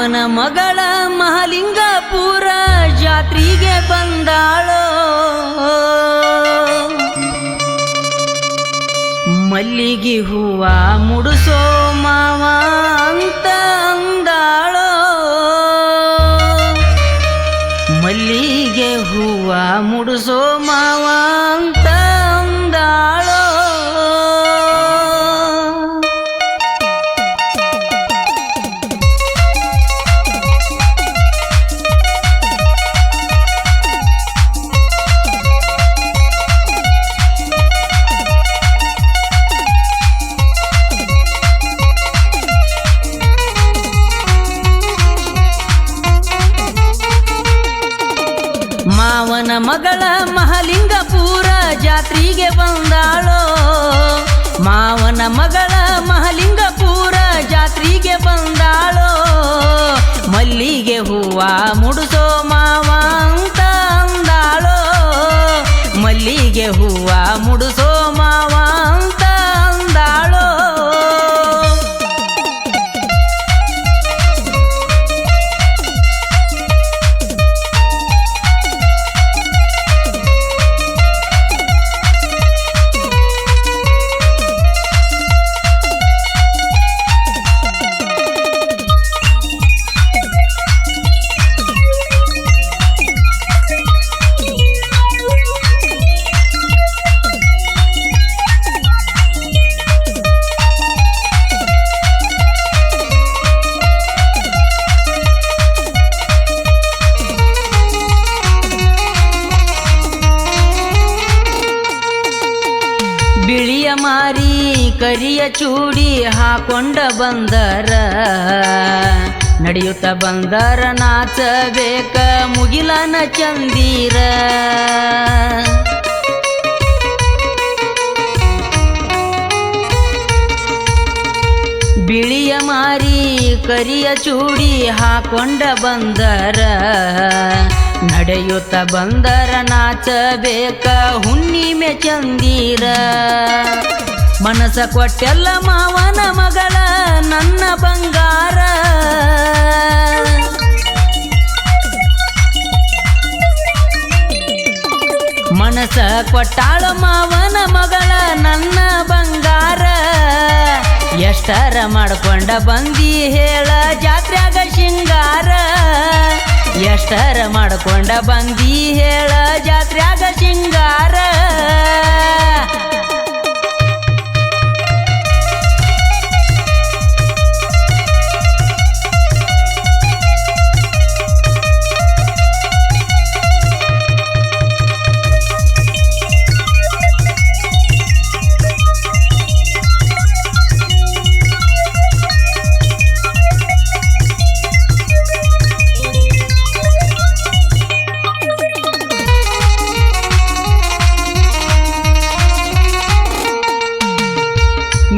ಮಾವನ ಮಗಳ ಮಹಾಲಿಂಗಪುರ ಜಾತ್ರೆಗೆ ಬಂದಾಳೋ. ಮಲ್ಲಿಗೆ ಹೂವ ಮುಡಿಸೋ ಮಾವ ಅಂತ ಅಂದಾಳೋ. ಮಲ್ಲಿಗೆ ಹೂವ ಮುಡಿಸೋ ಮಾವ ಮಾವನ ಮಗಳ ಮಹಲಿಂಗಪುರ ಜಾತ್ರೆಗೆ ಬಂದಾಳೋ. ಮಾವನ ಮಗಳ ಮಹಲಿಂಗಪುರ ಜಾತ್ರೆಗೆ ಬಂದಾಳೋ. ಮಲ್ಲಿಗೆ ಹೂವ ಕರಿಯ ಚೂಡಿ ಹಾಕೊಂಡ ಬಂದರ. ನಡೆಯುತ್ತ ಬಂದರ ನಾಚಬೇಕ ಮುಗಿಲನ ಚಂದೀರ. ಬಿಳಿಯ ಮಾರಿ ಕರಿಯ ಚೂಡಿ ಹಾಕೊಂಡ ಬಂದರ. ನಡೆಯುತ್ತ ಬಂದರ ನಾಚಬೇಕ ಹುಣ್ಣಿಮೆ ಚಂದೀರ. ಮನಸ ಕೊಟ್ಟೆಲ್ಲ ಮಾವನ ಮಗಳ ನನ್ನ ಬಂಗಾರ. ಮನಸ ಕೊಟ್ಟಾಳ ಮಾವನ ಮಗಳ ನನ್ನ ಬಂಗಾರ. ಎಷ್ಟರ ಮಾಡ್ಕೊಂಡ ಬಂದಿ ಹೇಳ ಜಾತ್ರ್ಯಾಗ ಶಿಂಗಾರ. ಎಷ್ಟರ ಮಾಡ್ಕೊಂಡ ಬಂದಿ ಹೇಳ ಜಾತ್ರ್ಯಾಗ ಶಿಂಗಾರ.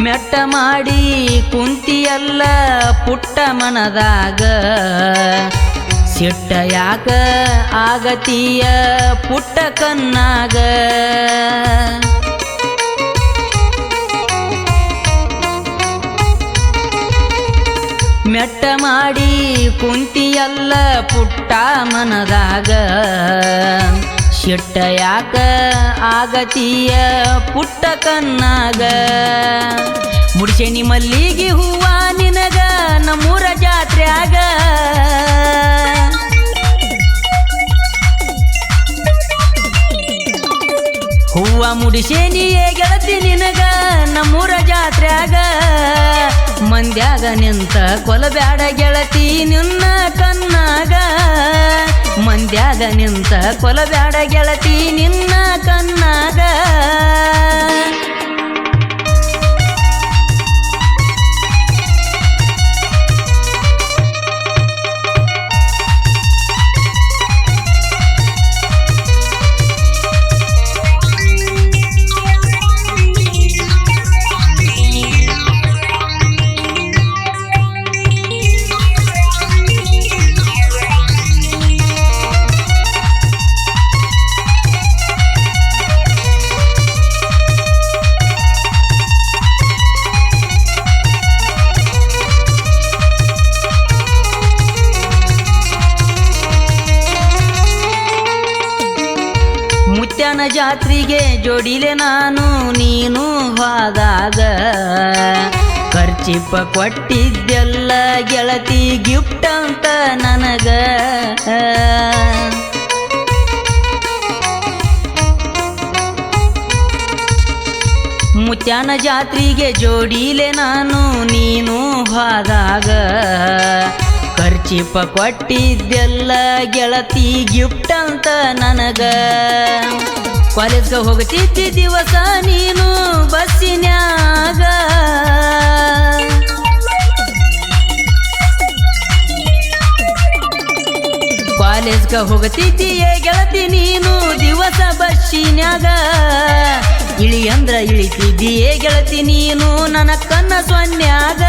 ಮೆಟ್ಟ ಮಾಡಿ ಕುಂತಿಯಲ್ಲ ಪುಟ್ಟ ಮನದಾಗ. ಸಿಟ್ಟ ಯಾಕ ಆಗತಿಯ ಪುಟ್ಟ ಕನ್ನಾಗ ಮೆಟ್ಟ ಮಾಡಿ ಕುಂತಿಯಲ್ಲ ಪುಟ್ಟ ಮನದಾಗ. ಶಿಟ್ಟ ಯಾಕ ಆಗತಿಯ ಪುಟ್ಟ ಕನ್ನಾಗ ಮುಡಿಸೇನಿ ಮಲ್ಲಿಗೆ ಹೂವ ನಿನಗ ನಮ್ಮೂರ ಜಾತ್ರ್ಯಾಗ. ಹೂವ ಮುಡಿಸೇನಿಯೇ ಗೆಳತಿ ನಿನಗ ನಮ್ಮೂರ ಜಾತ್ರ್ಯಾಗ. ಮಂದ್ಯಾಗ ನಿಂತ ಕೊಲಬ್ಯಾಡ ಗೆಳತಿ ನಿನ್ನ ಕನ್ನಾಗ ಮಂದ್ಯಾಗ ನಿಂತ ಕೊಲಬ್ಯಾಡ ಗೆಳತಿ ನಿನ್ನ ಕನ್ನಾಗ ಮುತ್ಯಾನ ಜಾತ್ರೆಗೆ ಜೋಡಿಲೆ ನಾನು, ನೀನು ಹೋದಾಗ. ಖರ್ಚಿಪ್ಪ ಕೊಟ್ಟಿದ್ದೆಲ್ಲ ಗೆಳತಿ ಗಿಫ್ಟ್ ಅಂತ ನನಗ. ಮುತ್ಯಾನ ಜಾತ್ರೆಗೆ ಜೋಡಿಲೆ ನಾನು, ನೀನು ಹೋದಾಗ. ಖರ್ಚಿಪ್ಪ ಕೊಟ್ಟಿದ್ದೆಲ್ಲ ಗೆಳತಿ ಗಿಫ್ಟ್ ಅಂತ ನನಗ. ಕಾಲೇಜ್ಗೆ ಹೋಗ್ತಿದ್ದಿ ದಿವಸ ನೀನು ಬಸ್ಸಿನಾಗ ಕಾಲೇಜ್ಗೆ ಹೋಗತಿದ್ದೀಯೇ ಗೆಳತಿ ನೀನು ದಿವಸ ಬಸ್ಸಿನಾಗ ಇಳಿ ಅಂದ್ರ ಇಳಿತಿದ್ದೀಯೇ ಗೆಳತಿ ನೀನು ನನ್ನ ಕನ್ನ ಸೊನ್ಯಾಗ.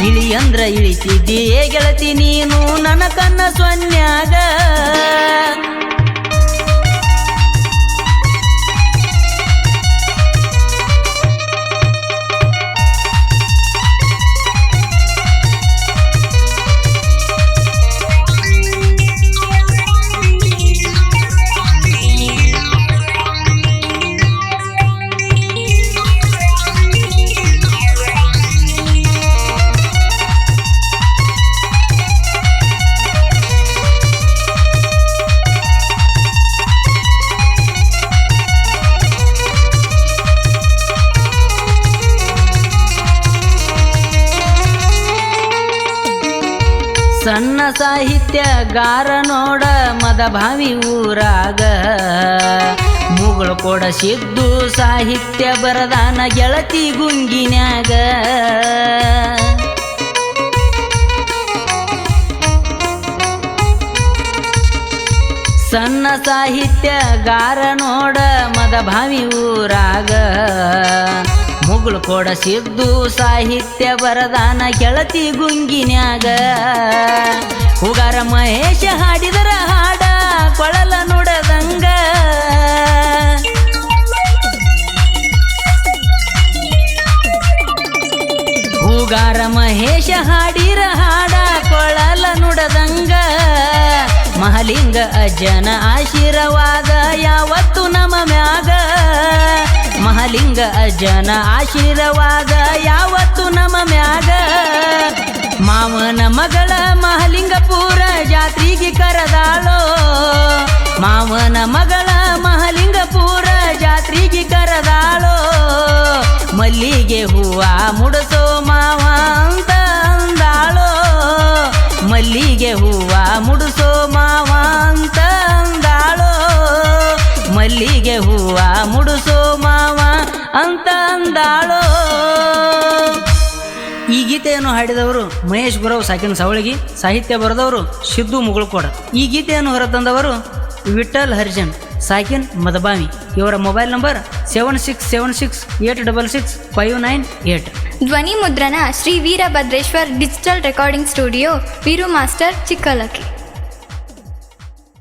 ಇಳಿ ಅಂದ್ರ ಇಳಿಸಿದ್ದೀಯೇ ಗೆಳತಿ ನೀನು ನನ್ನ ಕನ್ನ ಸೊನ್ಯಾಗ ಸಣ್ಣ ಸಾಹಿತ್ಯಗಾರ ನೋಡ ಮದಭಾವಿ ಊರಾಗ. ಮುಗಳು ಕೊಡ ಸಿದ್ದು ಸಾಹಿತ್ಯ ಬರದಾನ ಗೆಳತಿ ಗುಂಗಿನ್ಯಾಗ. ಸಣ್ಣ ಸಾಹಿತ್ಯಗಾರ ನೋಡ ಮದಭಾವಿ ಊರಾಗ. ಮುಗುಳು ಕೊಡ ಸಿದ್ದು ಸಾಹಿತ್ಯ ಬರದಾನ ಗೆಳತಿ ಗುಂಗಿನ್ಯಾಗ. ಹುಗಾರ ಮಹೇಶ ಹಾಡಿದರ ಹಾಡ ಕೊಳಲ ನುಡದಂಗ. ಹೂಗಾರ ಮಹೇಶ ಹಾಡಿರ ಹಾಡ ಕೊಳಲ ನುಡದಂಗ. ಮಹಲಿಂಗ ಅಜ್ಜನ ಆಶೀರ್ವಾದ ಯಾವತ್ತು ನಮ್ಮ ಮ್ಯಾಗ. ಮಹಲಿಂಗ ಅಜನ ಆಶೀರ್ವಾದ ಯಾವತ್ತು ನಮ ಮ್ಯಾಗ? ಮಾವನ ಮಗಳ ಮಹಲಿಂಗಪುರ ಜಾತ್ರೆಗೆ ಕರೆದಾಳೋ? ಮಾವನ ಮಗಳ ಮಹಲಿಂಗಪುರ ಜಾತ್ರೆಗೆ ಕರೆದಾಳೋ? ಮಲ್ಲಿಗೆ ಹೂವ ಮುಡಸೋ ಮಾವ ಅಂತ ಅಂದಾಳೋ? ಮಲ್ಲಿಗೆ ಹೂವ ಮುಡಸೋ ಮಾವ ಅಂತ ಅಂದಾಳೋ? ಮಲ್ಲಿಗೆ ಹೂವ ಮುಡುಸೋ ಮಾವ ಅಂತ ಅಂದಾಳೋ. ಈ ಗೀತೆಯನ್ನು ಹಾಡಿದವರು ಮಹೇಶ್ ಗುರವ್, ಸಾಕಿನ ಸವಳಗಿ, ಸಾಹಿತ್ಯ ಬರೆದವರು ಸಿದ್ದು ಮುಗುಳ್ಕೋಡ. ಈ ಗೀತೆಯನ್ನು ಹೊರತಂದವರು ವಿಠಲ್ ಹರಿಜನ್, ಸಾಕಿನ್ ಮದಬಾವಿ. ಇವರ mobile number seven six seven six eight double six five nine eight. ಧ್ವನಿ ಮುದ್ರಣ Shri Veerabhadreshwar digital recording studio, Veeru master Chikkalakki.